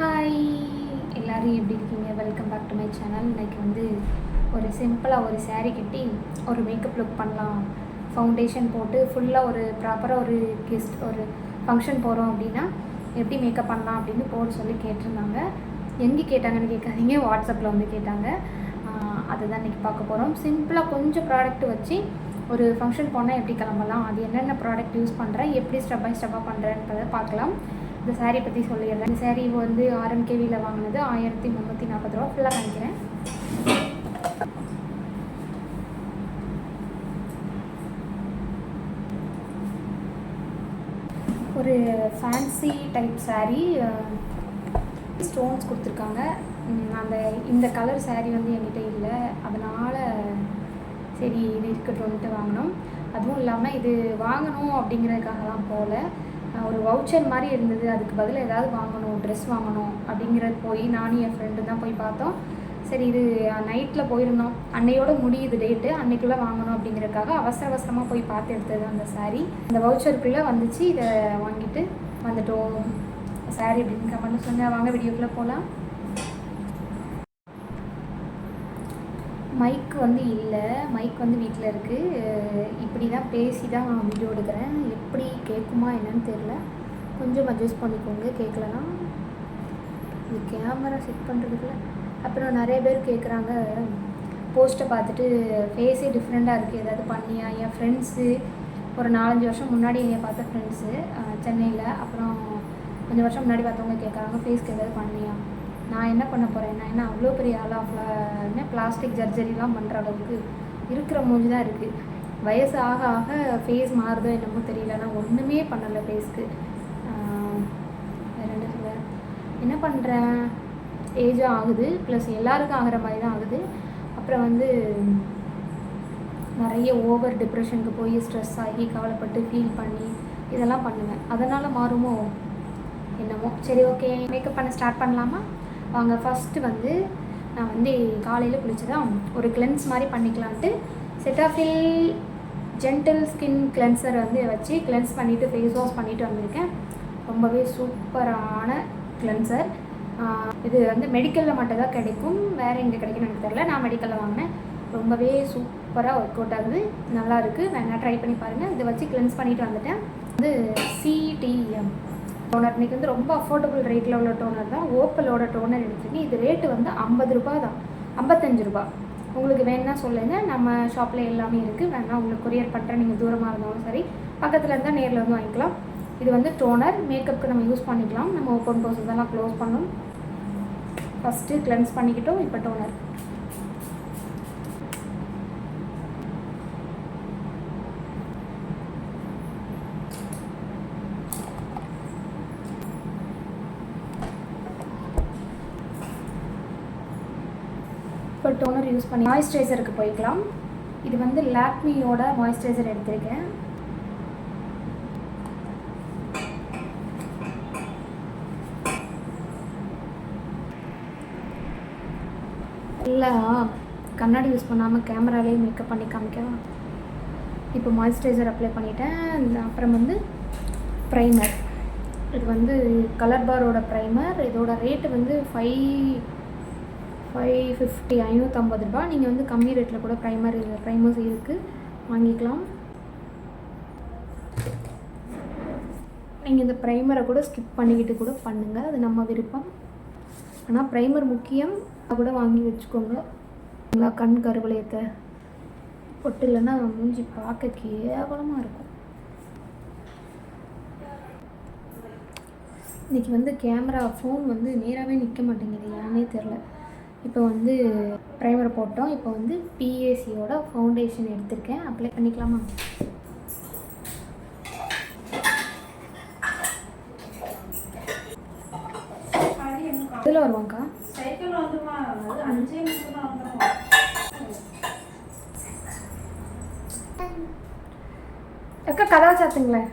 Hi எல்லோரும் எப்படி இருக்கீங்க? Welcome back to my channel இன்னைக்கு வந்து ஒரு சிம்பிளாக ஒரு சேரீ கட்டி ஒரு மேக்கப் லுக் பண்ணலாம். ஃபவுண்டேஷன் போட்டு ஃபுல்லாக ஒரு ப்ராப்பராக ஒரு கெஸ்ட் ஒரு ஃபங்க்ஷன் போகிறோம் அப்படின்னா எப்படி மேக்கப் பண்ணலாம் அப்படின்னு போட சொல்லி கேட்டிருந்தாங்க. எங்கே கேட்டாங்கன்னு கேட்காதீங்க. வாட்ஸ்அப்பில் வந்து கேட்டாங்க. அதுதான் இன்றைக்கி பார்க்க போகிறோம் சிம்பிளாக கொஞ்சம் ப்ராடக்ட் வச்சு ஒரு ஃபங்க்ஷன் போனால் எப்படி கிளம்பலாம்? அது என்னென்ன ப்ராடக்ட் யூஸ் பண்ணுறேன் எப்படி ஸ்டெப் பை ஸ்டெப்பாக பண்ணுறேன்றதை பார்க்கலாம். இந்த சாரீ பற்றி சொல்லிடுறேன். இந்த சாரீ வந்து ஆர்எம்கேவியில் வாங்கினது ஆயிரத்தி முந்நூற்றி நாற்பது ரூபா. ஃபுல்லாக காமிக்கிறேன். ஒரு ஃபேன்சி டைப் சாரீ ஸ்டோன்ஸ் கொடுத்துருக்காங்க. அந்த இந்த கலர் சாரீ வந்து என்கிட்ட இல்லை. அதனால் சரி இது இருக்கட்டும்ட்டு வாங்கினோம். அதுவும் இல்லாமல் இது வாங்கணும் அப்படிங்கிறதுக்காகலாம் போகல ஒரு வவுச்சர் மாதிரி இருந்தது. அதுக்கு பதில் ஏதாவது வாங்கணும் ட்ரெஸ் வாங்கணும் அப்படிங்கிறது போய் நானும் என் ஃப்ரெண்டு தான் போய் பார்த்தோம். சரி இது நைட்டில் போயிருந்தோம். அன்னையோட முடியுது டேட்டு அன்னைக்குள்ளே வாங்கணும் அப்படிங்கிறதுக்காக அவசர அவசரமாக போய் பார்த்து எடுத்தது அந்த சாரீ அந்த வவுச்சருக்குள்ளே வந்துச்சு. இதை வாங்கிட்டு வந்துட்டோம். சாரி அப்படின்னு கமெண்ட் சொன்னேன். வாங்க வீடியோக்குள்ளே போகலாம் மைக் வந்து இல்லை. மைக் வந்து வீட்டில் இருக்குது இப்படி தான் பேசி தான் நான் வீடியோ எடுக்கிறேன். எப்படி கேட்குமா என்னன்னு தெரில கொஞ்சம் அட்ஜஸ்ட் பண்ணிக்கோங்க. கேட்கலனா இது கேமரா செட் பண்ணுறதுக்குள்ள அப்புறம் நிறைய பேர் கேட்குறாங்க போஸ்ட்டை பார்த்துட்டு ஃபேஸே டிஃப்ரெண்ட்டாக இருக்குது ஏதாவது பண்ணியா? என் ஃப்ரெண்ட்ஸு ஒரு நாலஞ்சு வருஷம் முன்னாடி என்னை பார்த்த ஃப்ரெண்ட்ஸு சென்னையில். அப்புறம் கொஞ்சம் வருஷம் முன்னாடி பார்த்தவங்க கேட்குறாங்க ஃபேஸ்க்கு ஏதாவது பண்ணியா? நான் என்ன பண்ண போகிறேன் நான் என்ன அவ்வளோ பெரிய ஆளாக அவ்வளோ என்ன பிளாஸ்டிக் ஜர்ஜரிலாம் பண்ணுற அளவுக்கு இருக்கிற மூஞ்சி தான் இருக்குது வயசு ஆக ஆக ஃபேஸ் மாறுதோ என்னமோ தெரியல. நான் ஒன்றுமே பண்ணலை ஃபேஸ்க்கு வேறு என்ன சொல்ல? என்ன பண்ணுறேன் ஏஜும் ஆகுது. ப்ளஸ் எல்லாருக்கும் ஆகிற மாதிரி தான் ஆகுது. அப்புறம் வந்து நிறைய ஓவர் டிப்ரெஷனுக்கு போய் ஸ்ட்ரெஸ் ஆகி கவலைப்பட்டு ஃபீல் பண்ணி இதெல்லாம் பண்ணுவேன். அதனால் மாறுமோ என்னமோ? சரி ஓகே மேக்கப் பண்ண ஸ்டார்ட் பண்ணலாமா? வாங்க ஃபஸ்ட்டு வந்து நான் வந்து காலையில் குளிச்சுதான் ஒரு கிளென்ஸ் மாதிரி பண்ணிக்கலான்ட்டு செட்டாஃபில் ஜென்டில் ஸ்கின் கிளென்சர் வந்து வச்சு கிளென்ஸ் பண்ணிவிட்டு ஃபேஸ் வாஷ் பண்ணிவிட்டு வந்திருக்கேன். ரொம்பவே சூப்பரான கிளென்சர் இது வந்து மெடிக்கலில் மட்டும் தான் கிடைக்கும். வேறு எங்கே கிடைக்கும்னு எனக்கு தெரில நான் மெடிக்கலில் வாங்கினேன். ரொம்பவே சூப்பராக ஒர்க் அவுட் ஆகுது. நல்லா இருக்குது வேணால் ட்ரை பண்ணி பாருங்கள் இதை வச்சு கிளென்ஸ் பண்ணிவிட்டு வந்துட்டேன். வந்து சிடிஎம் டோனர் இன்றைக்கி வந்து ரொம்ப அஃபோர்டபுள் ரேட்டில் உள்ள டோனர் தான். ஓப்பலோட டோனர் எடுத்துருக்கேன் இது ரேட்டு வந்து ஐம்பது ரூபா தான். ஐம்பத்தஞ்சு ரூபா உங்களுக்கு வேணும்னா சொல்லுங்கள் நம்ம ஷாப்பில் எல்லாமே இருக்குது வேணால் உங்களுக்கு கொரியர் பண்ணுறேன் நீங்கள் தூரமாக இருந்தாலும் சரி பக்கத்தில் இருந்தால் நேரில் வந்து வாங்கிக்கலாம். இது வந்து டோனர் மேக்கப்புக்கு நம்ம யூஸ் பண்ணிக்கலாம். நம்ம ஓப்பன் போர்ஸ் இதெல்லாம் க்ளோஸ் பண்ணணும். ஃபஸ்ட்டு கிளென்ஸ் பண்ணிக்கிட்டோம். இப்போ டோனர் இப்போ டோனர் யூஸ் பண்ணி மாய்ஸ்சரைசருக்கு போய்க்கலாம். இது வந்து லாக்மியோட மாய்ஸ்சரைசர் எடுத்திருக்கேன். இல்லை கண்ணாடி யூஸ் பண்ணாமல் கேமராலேயே மேக்கப் பண்ணி காமிக்கலாம். இப்போ மாய்ஸ்சரைசர் அப்ளை பண்ணிட்டேன். அப்புறம் வந்து ப்ரைமர் இது வந்து கலர் பாரோட ப்ரைமர் இதோட ரேட்டு வந்து ஃபைவ் ஃபைவ் ஃபிஃப்டி ஐநூற்றம்பது ரூபா. நீங்கள் வந்து கம்மி ரேட்டில் கூட ப்ரைமர் ப்ரைமர்ஸ் இருக்குது வாங்கிக்கலாம். நீங்கள் இந்த ப்ரைமரை கூட ஸ்கிப் பண்ணிக்கிட்டு கூட பண்ணுங்கள் அது நம்ம விருப்பம். ஆனால் ப்ரைமர் முக்கியம். அதை கூட வாங்கி வச்சுக்கோங்க. நல்லா கண் கருவளையத்தை பொட்டு இல்லைன்னா மூஞ்சி பார்க்க கேவலமாக இருக்கும். இன்றைக்கி வந்து கேமரா ஃபோன் வந்து நேராகவே நிற்க மாட்டேங்குது. ஏன்னே தெரில இப்போ வந்து ப்ரைமர் போட்டோம். இப்போ வந்து பிஏசியோட ஃபவுண்டேஷன் எடுத்திருக்கேன். அப்ளை பண்ணிக்கலாமா? இதில் வருவாங்க்கா சைக்கிள் வந்துமா? அஞ்சே அக்கா கதவை சாத்துங்களேன்.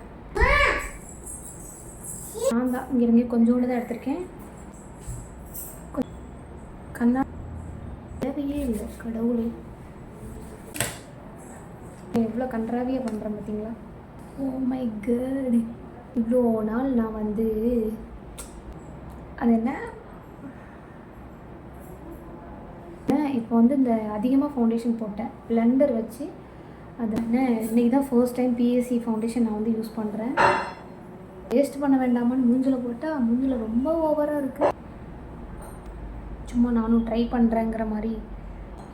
நான் தான் இங்கே கொஞ்சோண்டு தான் எடுத்திருக்கேன். தேவையே இல்லை கடவுளே. எவ்வளோ கன்றாவியாக பண்ணுறேன் பார்த்தீங்களா ஓ oh மை கேர்டு இவ்வளோ நாள் நான் வந்து அது என்ன? இப்போ வந்து இந்த அதிகமாக ஃபவுண்டேஷன் போட்டேன். பிளண்டர் வச்சு அது என்ன இன்றைக்கி தான் ஃபர்ஸ்ட் டைம் பிஎஸ்சி ஃபவுண்டேஷன் நான் வந்து யூஸ் பண்ணுறேன் வேஸ்ட் பண்ண வேண்டாமான்னு மூஞ்சில் போட்டால் மூஞ்சில் ரொம்ப ஓவராக இருக்குது சும்மா நானும் ட்ரை பண்ணுறேங்கிற மாதிரி.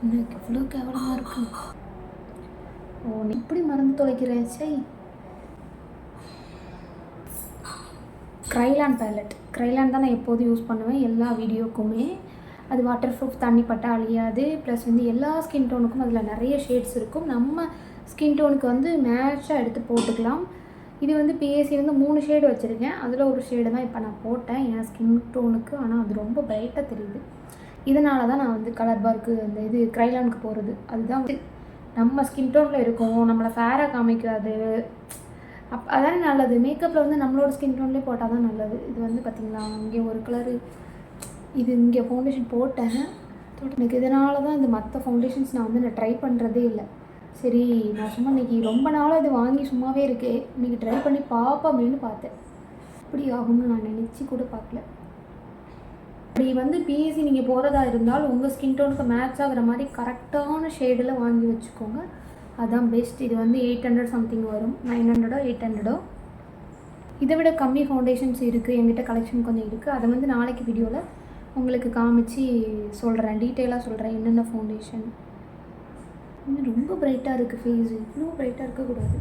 எனக்கு இவ்வளோ கேவலமாக இருக்கு? ஓ நீ இப்படி மறந்து தொலைக்கிற சை க்ரைலான் பேலட் க்ரைலான் தான் நான் எப்போதும் யூஸ் பண்ணுவேன் எல்லா வீடியோக்குமே. அது வாட்டர் ப்ரூஃப் தண்ணி பட்டா அழியாது. ப்ளஸ் வந்து எல்லா ஸ்கின் டோனுக்கும் அதில் நிறைய ஷேட்ஸ் இருக்கும். நம்ம ஸ்கின் டோனுக்கு வந்து மேட்சாக எடுத்து போட்டுக்கலாம். இது வந்து பிஎஸ்சி வந்து மூணு ஷேடு வச்சுருக்கேன். அதில் ஒரு ஷேடு தான் இப்போ நான் போட்டேன். என் ஸ்கின் டோனுக்கு ஆனால் அது ரொம்ப பிரைட்டாக தெரியுது. இதனால தான் நான் வந்து கலர் பார்க்கு அந்த இது க்ரைலானுக்கு போகிறது அதுதான் வந்து நம்ம ஸ்கின் டோனில் இருக்கும் நம்மளை ஃபேராக காமிக்காது. அப் அதான் நல்லது. மேக்கப்பில் வந்து நம்மளோட ஸ்கின் டோன்லேயே போட்டால் தான் நல்லது. இது வந்து பார்த்திங்களா இங்கே ஒரு கலரு இது இங்கே ஃபவுண்டேஷன் போட்டேன். எனக்கு இதனால தான் இந்த மற்ற ஃபவுண்டேஷன்ஸ் நான் வந்து நான் ட்ரை பண்ணுறதே இல்லை. சரி நான் சும்மா இன்னைக்கு ரொம்ப நாளாக இது வாங்கி சும்மாவே இருக்கே இன்றைக்கி ட்ரை பண்ணி பார்ப்போமேன்னு பார்த்தேன். இப்படி ஆகும்னு நான் நினச்சி கூட பார்க்கல. அப்படி வந்து பிஎஸ்சி நீங்கள் போகிறதா இருந்தால் உங்கள் ஸ்கின் டோனுக்கு மேட்ச் ஆகிற மாதிரி கரெக்டான ஷேடில் வாங்கி வச்சுக்கோங்க. அதுதான் பெஸ்ட் இது வந்து எயிட் ஹண்ட்ரட் சம்திங் வரும். நைன் ஹண்ட்ரடோ எயிட் ஹண்ட்ரடோ இதை விட கம்மி ஃபவுண்டேஷன்ஸ் இருக்குது என்கிட்ட கலெக்ஷன் கொஞ்சம் இருக்குது அதை வந்து நாளைக்கு வீடியோவில் உங்களுக்கு காமிச்சு சொல்கிறேன் டீட்டெயிலாக சொல்கிறேன் என்னென்ன ஃபவுண்டேஷன் இன்னும் ரொம்ப பிரைட்டாக இருக்குது ஃபேஸ் இன்னும் பிரைட்டாக இருக்கக்கூடாது.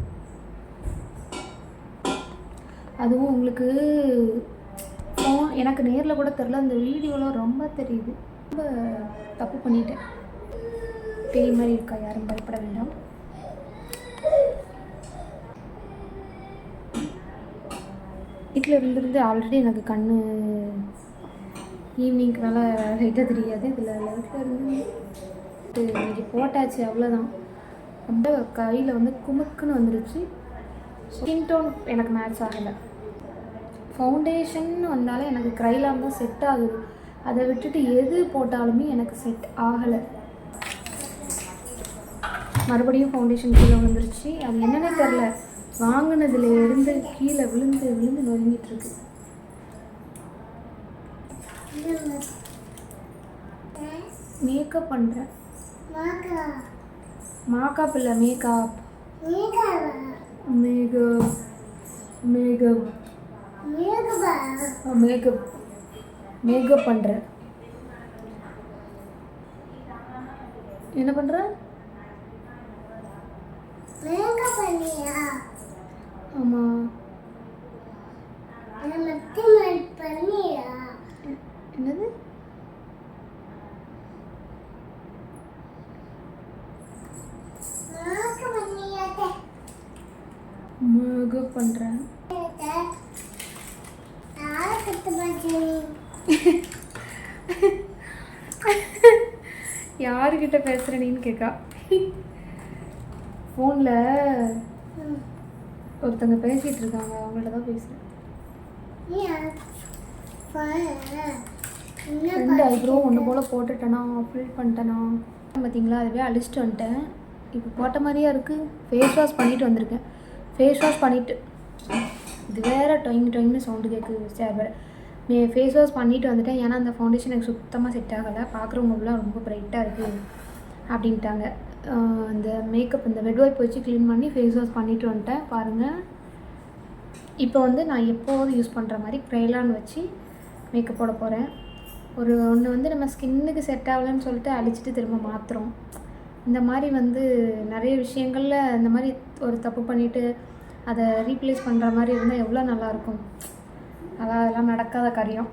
அதுவும் உங்களுக்கு ஃபோன் எனக்கு நேரில் கூட தெரில அந்த வீடியோவில் ரொம்ப தெரியுது. ரொம்ப தப்பு பண்ணிட்டேன். பேய் மாதிரி இருக்கா? யாரும் பயப்பட வேண்டாம். வீட்டில் இருந்திருந்து ஆல்ரெடி எனக்கு கண் ஈவினிங்க்கு மேலே லைட்டாக தெரியாது. இதில் லைட்டில் இருந்து இன்னைக்கு போட்டாச்சு. அவ்வளோதான் ரொம்ப கையில் வந்து குமுக்குன்னு வந்துருச்சு. ஸ்கின் டோன் எனக்கு மேட்ச் ஆகலை. ஃபவுண்டேஷன் வந்தாலே எனக்கு க்ரைலாம் தான் செட் ஆகுது. அதை விட்டுட்டு எது போட்டாலுமே எனக்கு செட் ஆகலை. மறுபடியும் ஃபவுண்டேஷன் கீழே விழுந்துருச்சு. அது என்னன்னே தெரில வாங்கினதுல இருந்து கீழே விழுந்து விழுந்து நொறுங்கிட்டு இருக்கு மேக்கப் பண்ணுறேன் மேக்கப் இல்லை makeup makeup makeup makeup. Makeup பண்ணுறேன் என்ன பண்ணுற ஆமாம் என்னது? மேக்கப் பண்ணுறேன் யாருக்கிட்ட பேசுகிற நீன்னு கேட்கா ஃபோனில் ஒருத்தங்க பேசிகிட்டு இருக்காங்க. அவங்கள்ட்ட தான் பேசுகிறேன் ரெண்டு ஐப்ரோ ஒன்று போல் போட்டுட்டேனா ஃபில் பண்ணிட்டேனா. பார்த்தீங்களா அதுவே அழிச்சிட்டு வந்துட்டேன். இப்போ போட்ட மாதிரியா இருக்குது ஃபேஸ் வாஷ் பண்ணிட்டு வந்திருக்கேன். ஃபேஸ் வாஷ் பண்ணிவிட்டு இது வேறு டொயிங் டொயிங்னு சவுண்டு கேட்குது சரி வேறு ஃபேஸ் வாஷ் பண்ணிவிட்டு வந்துட்டேன் ஏன்னா அந்த ஃபவுண்டேஷன் எனக்கு சுத்தமாக செட் ஆகலை. பார்க்குறவங்களாம் ரொம்ப ப்ரைட்டாக இருக்குது அப்படின்ட்டாங்க. இந்த மேக்கப் இந்த வெட் வைப் வச்சு க்ளீன் பண்ணி ஃபேஸ் வாஷ் பண்ணிட்டு வந்துட்டேன். பாருங்கள் இப்போ வந்து நான் எப்போதும் யூஸ் பண்ணுற மாதிரி க்ரைலான் வச்சு மேக்கப் போட போகிறேன் ஒரு ஒன்று வந்து நம்ம ஸ்கின்னுக்கு செட் ஆகலைன்னு சொல்லிட்டு அழிச்சிட்டு திரும்ப மாற்றுறோம் இந்த மாதிரி வந்து நிறைய விஷயங்களில் இந்த மாதிரி ஒரு தப்பு பண்ணிவிட்டு அதை ரீப்ளேஸ் பண்ணுற மாதிரி இருந்தால் எவ்வளோ நல்லாயிருக்கும் அதான் அதெல்லாம் நடக்காத காரியம்.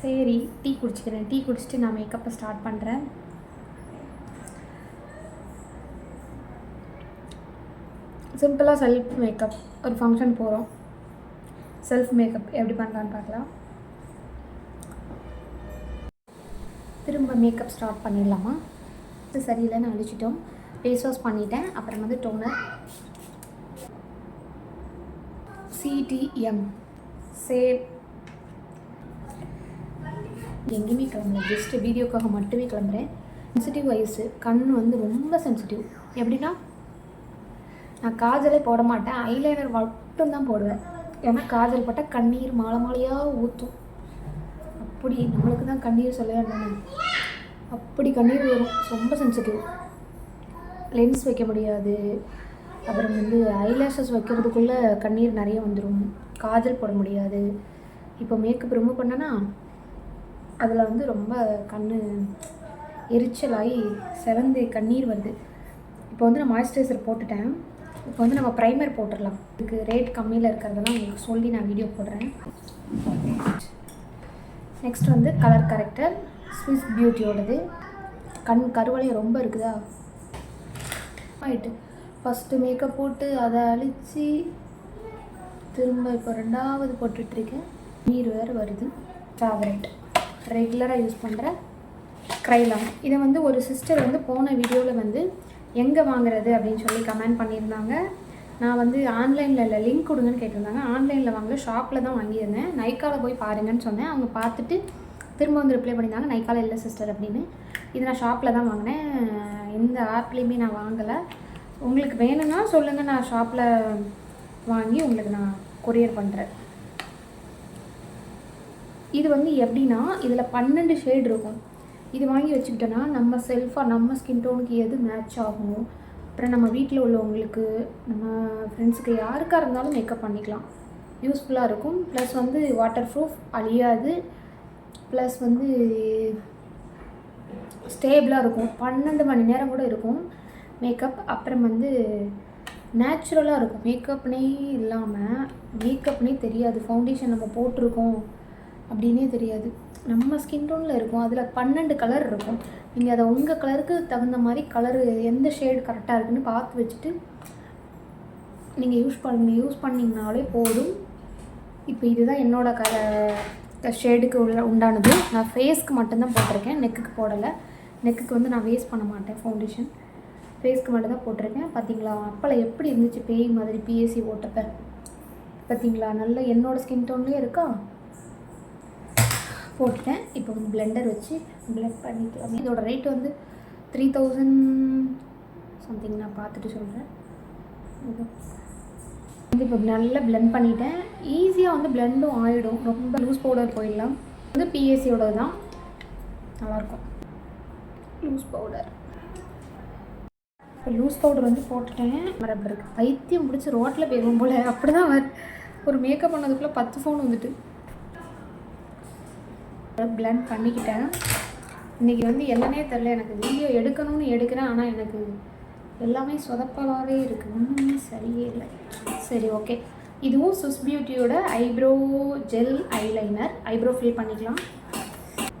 சரி டீ குடிச்சிக்கிறேன். டீ குடிச்சிட்டு நான் மேக்கப்பை ஸ்டார்ட் பண்ணுறேன் சிம்பிளாக செல்ஃப் மேக்கப் ஒரு ஃபங்க்ஷன் போகிறோம் செல்ஃப் மேக்கப் எப்படி பண்ணலான்னு பார்க்கலாம். திரும்ப மேக்கப் ஸ்டார்ட் பண்ணிடலாமா? இது சரியில்லைன்னு அழிச்சிட்டோம். ஃபேஸ் வாஷ் பண்ணிட்டேன். அப்புறம் வந்து டோனர் சிடிஎம் சேவ் எங்கேயுமே கிளம்புறேன் ஜஸ்ட் வீடியோக்காக மட்டுமே கிளம்புறேன். சென்சிட்டிவ் வயசு கண் வந்து ரொம்ப சென்சிட்டிவ் எப்படின்னா நான் காஜலே போட மாட்டேன். ஐலைனர் மட்டும்தான் போடுவேன். ஏன்னா காஜல் போட்டால் கண்ணீர் மாலை மாலையாக ஊற்றும் அப்படி நம்மளுக்கு தான் கண்ணீர் சொல்ல வேண்டாம். அப்படி கண்ணீர் வரும். ரொம்ப சென்சிட்டிவ் லென்ஸ் வைக்க முடியாது. அப்புறம் வந்து ஐலாஷஸ் வைக்கிறதுக்குள்ளே கண்ணீர் நிறைய வந்துடும் காஜல் போட முடியாது. இப்போ மேக்கப் ரிமூவ் பண்ணனா அதில் வந்து ரொம்ப கண் எரிச்சலாகி செவந்து கண்ணீர் வருது. இப்போ வந்து நான் மாய்ஸ்சரைசர் போட்டுட்டேன். இப்போ வந்து நம்ம ப்ரைமர் போட்டுடலாம். இதுக்கு ரேட் கம்மியில் இருக்கிறதெல்லாம் உங்களுக்கு சொல்லி நான் வீடியோ போடுறேன். நெக்ஸ்ட் வந்து கலர் கரெக்டர் ஸ்விஸ் பியூட்டியோடது கண் கருவலையும் ரொம்ப இருக்குதா? ஆயிட்டு. ஃபஸ்ட்டு மேக்கப் போட்டு அதை அழித்து திரும்ப இப்போ ரெண்டாவது போட்டுட்ருக்கேன். நீர் வேறு வருது. ஃபேவரட் ரெகுலராக யூஸ் பண்ணுற க்ரைலான் இதை வந்து ஒரு சிஸ்டர் வந்து போன வீடியோவில் வந்து எங்கே வாங்குறது அப்படின்னு சொல்லி கமெண்ட் பண்ணியிருந்தாங்க. நான் வந்து ஆன்லைனில் இல்லை லிங்க் கொடுங்கன்னு கேட்டிருந்தாங்க. ஆன்லைனில் வாங்கல ஷாப்பில் தான் வாங்கியிருந்தேன். நைக்காவில் போய் பாருங்கன்னு சொன்னேன். அவங்க பார்த்துட்டு திரும்ப வந்து ரிப்ளை பண்ணியிருந்தாங்க. நைக்காவில் இல்லை சிஸ்டர் அப்படின்னு. இது நான் ஷாப்பில் தான் வாங்கினேன். எந்த ஆப்லேயுமே நான் வாங்கலை. உங்களுக்கு வேணும்னா சொல்லுங்கள் நான் ஷாப்பில் வாங்கி உங்களுக்கு நான் கொரியர் பண்ணுறேன் இது வந்து எப்படின்னா இதில் பன்னெண்டு ஷேட் இருக்கும். இது வாங்கி வச்சுக்கிட்டோன்னா நம்ம செல்ஃபாக நம்ம ஸ்கின் டோனுக்கு எது மேட்ச் ஆகும் அப்புறம் நம்ம வீட்டில் உள்ளவங்களுக்கு நம்ம ஃப்ரெண்ட்ஸுக்கு யாருக்காக இருந்தாலும் மேக்கப் பண்ணிக்கலாம். யூஸ்ஃபுல்லாக இருக்கும். ப்ளஸ் வந்து வாட்டர் ப்ரூஃப் அழியாது. ப்ளஸ் வந்து ஸ்டேபிளாக இருக்கும். பன்னெண்டு மணி நேரம் கூட இருக்கும். மேக்கப் அப்புறம் வந்து நேச்சுரலாக இருக்கும். மேக்கப்னே இல்லாமல் மேக்கப்னே தெரியாது. ஃபவுண்டேஷன் நம்ம போட்டிருக்கோம் அப்படின்னே தெரியாது. நம்ம ஸ்கின் டோனில் இருக்கும். அதில் பன்னெண்டு கலர் இருக்கும். நீங்கள் அதை உங்கள் கலருக்கு தகுந்த மாதிரி கலரு எந்த ஷேடு கரெக்டாக இருக்குன்னு பார்த்து வச்சுட்டு நீங்கள் யூஸ் பண்ணி யூஸ் பண்ணிங்கனாலே போதும். இப்போ இதுதான் என்னோட கல ஷேடுக்கு உள்ள உண்டானது. நான் ஃபேஸ்க்கு மட்டும்தான் போட்டிருக்கேன். நெக்குக்கு போடலை. நெக்குக்கு வந்து நான் வேஸ்ட் பண்ண மாட்டேன் ஃபவுண்டேஷன் ஃபேஸ்க்கு மட்டும் தான் போட்டிருக்கேன். பார்த்தீங்களா அப்போல்லாம் எப்படி இருந்துச்சு பேய் மாதிரி பிஎஸ்சி ஓட்டப்ப? பார்த்தீங்களா நல்ல என்னோடய ஸ்கின் டோன்லேயே இருக்கா? போட்டுட்டேன். இப்போ வந்து பிளெண்டர் வச்சு பிளெண்ட் பண்ணிக்கலாம். இதோட ரேட் வந்து த்ரீ தௌசண்ட் சம்திங் நான் பார்த்துட்டு சொல்கிறேன் வந்து இப்போ நல்லா பிளெண்ட் பண்ணிட்டேன். ஈஸியாக வந்து பிளெண்டும் ஆகிடும் ரொம்ப லூஸ் பவுடர் போயிடலாம். வந்து பிஎஸ்சியோட தான் நல்லாயிருக்கும் லூஸ் பவுடர் லூஸ் பவுடர் வந்து போட்டுட்டேன் வேறு அப்படி இருக்குது பைத்தியம் பிடிச்சி ரோட்டில் போயிடுவோம் போல். அப்படி தான் ஒரு மேக்கப் பண்ணதுக்குள்ளே பத்து ஃபோன் வந்துட்டு. பிளெண்ட் பண்ணிக்கிட்டேன். இன்றைக்கி வந்து எல்லாமே தெரில எனக்கு வீடியோ எடுக்கணும்னு எடுக்கிறேன். ஆனால் எனக்கு எல்லாமே சொதப்பலாகவே இருக்குது ஒன்றுமே சரியே இல்லை. சரி ஓகே இதுவும் Swiss பியூட்டியோட eyebrow gel eyeliner eyebrow fill பண்ணிக்கலாம்.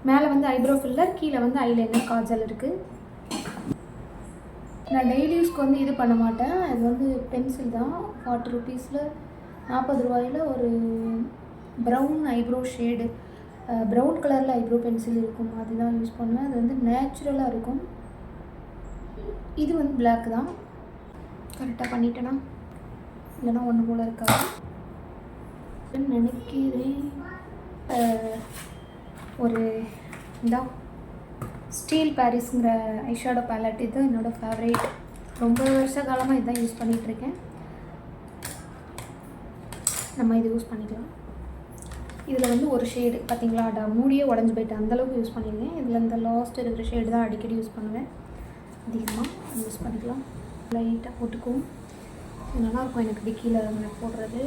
மேலே வந்து ஐப்ரோ ஃபில்லர் கீழே வந்து ஐலைனர் காஜல் இருக்குது நான் டெய்லி யூஸ்க்கு வந்து இது பண்ண மாட்டேன். இது வந்து பென்சில் தான். ஃபார்ட்டி ருபீஸில் நாற்பது ரூபாயில் ஒரு ப்ரௌன் ஐப்ரோ ஷேடு ப்ரௌன் கலரில் ஐப்ரோ பென்சில் இருக்கும். அதுதான் யூஸ் பண்ணுவேன். அது வந்து நேச்சுரலாக இருக்கும். இது வந்து பிளாக் தான். கரெக்டாக பண்ணிட்டேன்னா இல்லைன்னா ஒன்று போல் இருக்காது நினைக்கிறேன். ஒரு இந்த. ஸ்டீல் பாரிஸுங்கிற ஐஷேடோ பேலட் இது என்னோடய ஃபேவரேட் ரொம்ப வருஷ காலமாக இதான் யூஸ் பண்ணிகிட்ருக்கேன் நம்ம இது யூஸ் பண்ணிக்கலாம். இதில் வந்து ஒரு ஷேடு பார்த்தீங்களா அட மூடியே உடஞ்சி போயிட்டு அந்தளவுக்கு யூஸ் பண்ணியிருந்தேன். இதில் இந்த லாஸ்ட் இருக்கிற ஷேடு தான் அடிக்கடி யூஸ் பண்ணுவேன். அதிகமாக யூஸ் பண்ணிக்கலாம். லைட்டாக போட்டுக்குவோம். நல்லாயிருக்கும் எனக்கு டிக்கியில் நான் போடுறது.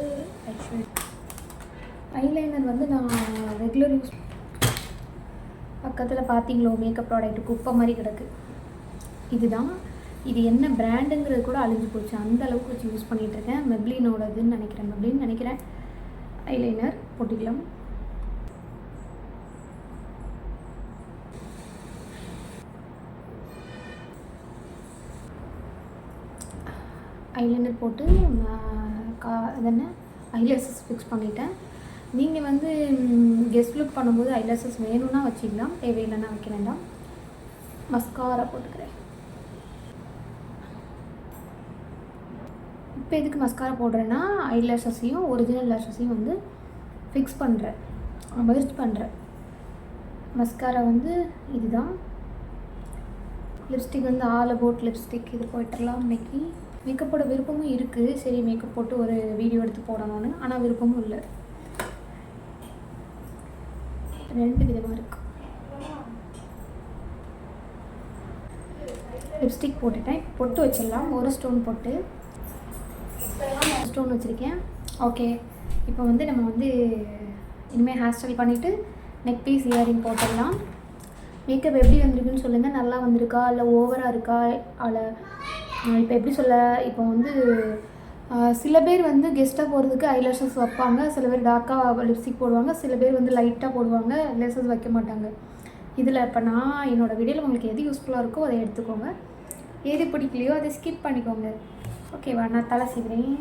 ஆக்சுவலி ஐலைனர் வந்து நான் ரெகுலர் யூஸ் பக்கத்தில் பார்த்தீங்களோ மேக்கப் ப்ராடக்ட் குப்பை மாதிரி கிடக்கு. இதுதான். இது என்ன பிராண்டுங்கிறது கூட அழிஞ்சு போச்சு. அந்த அளவுக்கு வச்சு யூஸ் பண்ணிகிட்டு இருக்கேன். மெப்ளினோடதுன்னு நினைக்கிறேன். மெப்ளின்னு நினைக்கிறேன். ஐலைனர் போட்டுக்கலாம். ஐலைனர் போட்டு கா இது என்ன? ஐலேசஸ் ஃபிக்ஸ் பண்ணிட்டேன். நீங்கள் வந்து கெஸ்ட் லுக் பண்ணும்போது ஐலாசஸ் வேணும்னா வச்சுக்கலாம் தேவையில்லைன்னா வைக்க வேண்டாம். மஸ்காரா போட்டுக்கிறேன். இப்போ எதுக்கு மஸ்காரா போடுறேன்னா ஐலாஷஸையும் ஒரிஜினல் லேஷஸையும் வந்து ஃபிக்ஸ் பண்ணுறேன் மெர்ஜ் பண்ணுறேன் மஸ்காரா வந்து இதுதான். லிப்ஸ்டிக் வந்து ஆல் அபவுட் லிப்ஸ்டிக் இது போயிட்டுலாம் இன்னைக்கு. மேக்கப்போட விருப்பமும் இருக்குது சரி மேக்கப் போட்டு ஒரு வீடியோ எடுத்து போடணும்னு. ஆனால் விருப்பமும் இல்லை. ரெண்டு விதமாக இருக்கும் லிப்ஸ்டிக் போட்டுட்டேன். பொட்டு வச்சிடலாம். ஒரு ஸ்டோன் போட்டு. ஸ்டோன் வச்சுருக்கேன். ஓகே இப்போ வந்து நம்ம வந்து இனிமேல் ஹேர் ஸ்டைல் பண்ணிவிட்டு நெக் பீஸ் இயரிங் போட்டுடலாம். மேக்கப் எப்படி வந்திருக்குன்னு சொல்லுங்கள் நல்லா வந்திருக்கா? இல்லை ஓவராக இருக்கா? அதில் இப்போ எப்படி சொல்ல இப்போ வந்து சில பேர் வந்து கெஸ்ட்டாக போகிறதுக்கு ஐலேஷஸ் வைப்பாங்க. சில பேர் டார்க்காக லிப்ஸ்டிக் போடுவாங்க. சில பேர் வந்து லைட்டாக போடுவாங்க. லேசஸ் வைக்க மாட்டாங்க. இதில் இப்போ நான் என்னோடய வீடியோவில் உங்களுக்கு எது யூஸ்ஃபுல்லாக இருக்கோ அதை எடுத்துக்கோங்க. எது பிடிக்கலையோ அதை ஸ்கிப் பண்ணிக்கோங்க. ஓகேவா நான் தலை செய்கிறேன்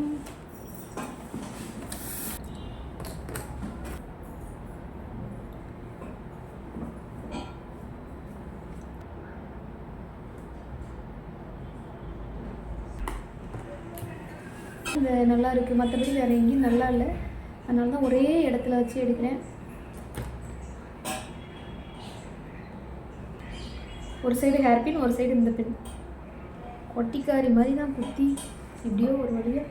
இது நல்லா இருக்குது மற்றபடி வேறு எங்கேயும் நல்லா இல்லை அதனால தான் ஒரே இடத்துல வச்சு எடுக்கிறேன். ஒரு சைடு ஹேர் பின் ஒரு சைடு இந்த பின் கொட்டிக்காரி மாதிரி தான் குத்தி எப்படியோ ஒரு வழியாக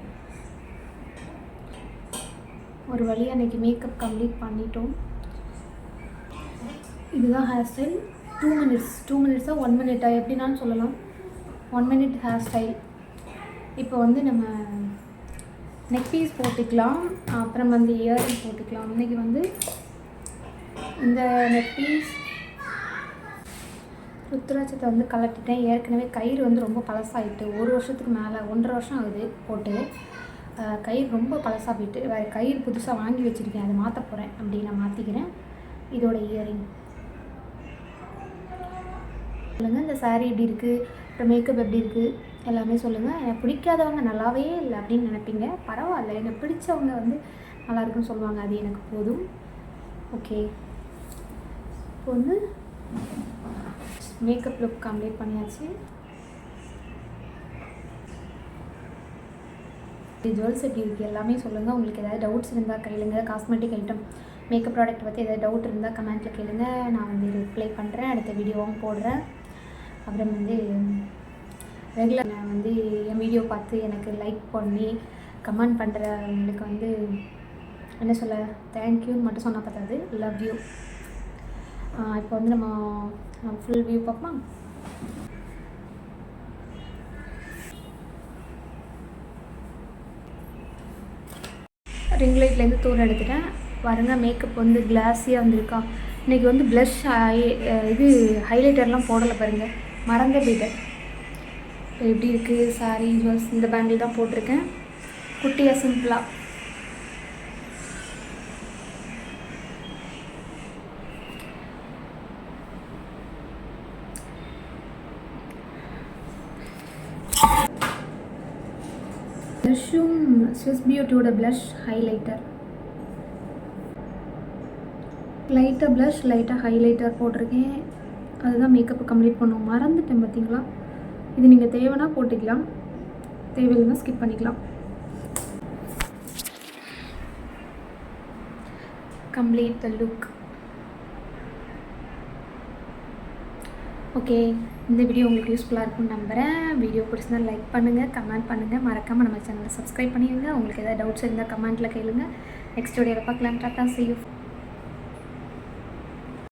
ஒரு வழியாக அன்றைக்கி மேக்கப் கம்ப்ளீட் பண்ணிட்டோம். இதுதான் hair style two minutes two மினிட்ஸாக one மினிட்டா எப்படின்னாலும் சொல்லலாம். ஒன் மினிட் ஹேர் ஸ்டைல் இப்போ வந்து நம்ம நெக் பீஸ் போட்டுக்கலாம் அப்புறம் வந்து இயரிங் போட்டுக்கலாம். இன்றைக்கி வந்து இந்த நெக் பீஸ் ருத்ராட்சத்தை வந்து கலட்டிட்டேன். ஏற்கனவே கயிறு வந்து ரொம்ப பழசாகிட்டு ஒரு வருஷத்துக்கு மேலே ஒன்றரை வருஷம் ஆகுது போட்டு. கயிறு ரொம்ப பழசாக போயிட்டு வேறு கயிறு புதுசாக வாங்கி வச்சுருக்கேன். அதை மாற்ற போகிறேன் அப்படி நான் மாற்றிக்கிறேன் இதோட இயரிங் சொல்லுங்கள் இந்த சாரீ எப்படி இருக்குது அப்புறம் மேக்கப் எப்படி இருக்குது எல்லாமே சொல்லுங்கள் எனக்கு பிடிக்காதவங்க நல்லாவே இல்லை அப்படின்னு நினைப்பீங்க. பரவாயில்ல. எனக்கு பிடிச்சவங்க வந்து நல்லா இருக்குன்னு சொல்லுவாங்க. அது எனக்கு போதும். ஓகே. இப்போ வந்து மேக்கப் லுக் கம்ப்ளீட் பண்ணியாச்சு. ஜுவல்ஸ் எப்படி இருக்குது எல்லாமே சொல்லுங்கள் உங்களுக்கு ஏதாவது டவுட்ஸ் இருந்தால் கேளுங்க. காஸ்மெட்டிக் ஐட்டம் மேக்கப் ப்ராடக்ட் பற்றி ஏதாவது டவுட் இருந்தால் கமெண்ட்டில் கேளுங்க. நான் வந்து ரிப்ளை பண்ணுறேன் அடுத்த வீடியோவும் போடுறேன். அப்புறம் வந்து ரெகுலர் நான் வந்து என் வீடியோ பார்த்து எனக்கு லைக் பண்ணி கமெண்ட் பண்ணுறவங்களுக்கு வந்து என்ன சொல்ல தேங்க்யூன்னு மட்டும் சொன்னால் பார்த்தாது லவ் யூ இப்போ வந்து நம்ம ஃபுல் வியூ பார்ப்போம்? ரிங் லைட்லேருந்து தூரம் எடுத்துட்டேன். பாருங்க மேக்கப் வந்து கிளாஸியாக வந்திருக்கா. இன்றைக்கி வந்து ப்ளஷ் இது ஹைலைட்டர்லாம் போடலை பாருங்கள் மறந்தே போயிட்டேன். எப்படி இருக்குது சாரி ஜுவல்ஸ் இந்த பேண்டில் தான் போட்டிருக்கேன். குட்டியாக சிம்பிளாக ப்ளஷ்ஷும் ஸ்விஸ் பியூட்டியோட ப்ளஷ் ஹைலைட்டர் லைட்டாக ப்ளஷ் லைட்டாக ஹைலைட்டர் போட்டிருக்கேன். அதுதான் மேக்கப் கம்ப்ளீட் பண்ணுவோம் மறந்துட்டேன் பார்த்தீங்களா? இது நீங்கள் தேவைன்னா போட்டுக்கலாம். தேவையில்லைன்னா ஸ்கிப் பண்ணிக்கலாம். கம்ப்ளீட் த லுக் ஓகே இந்த வீடியோ உங்களுக்கு யூஸ்ஃபுல்லாக இருக்கும்னு நம்புகிறேன் வீடியோ பிடிச்சிருந்தா லைக் பண்ணுங்கள் கமெண்ட் பண்ணுங்கள் மறக்காமல் நம்ம சேனலை சப்ஸ்கிரைப் பண்ணிடுங்க. உங்களுக்கு ஏதாவது டவுட்ஸ் இருந்தால் கமெண்ட்டில் கேளுங்க. நெக்ஸ்ட் வீடியோவில் பார்க்கலாம். Tata see you.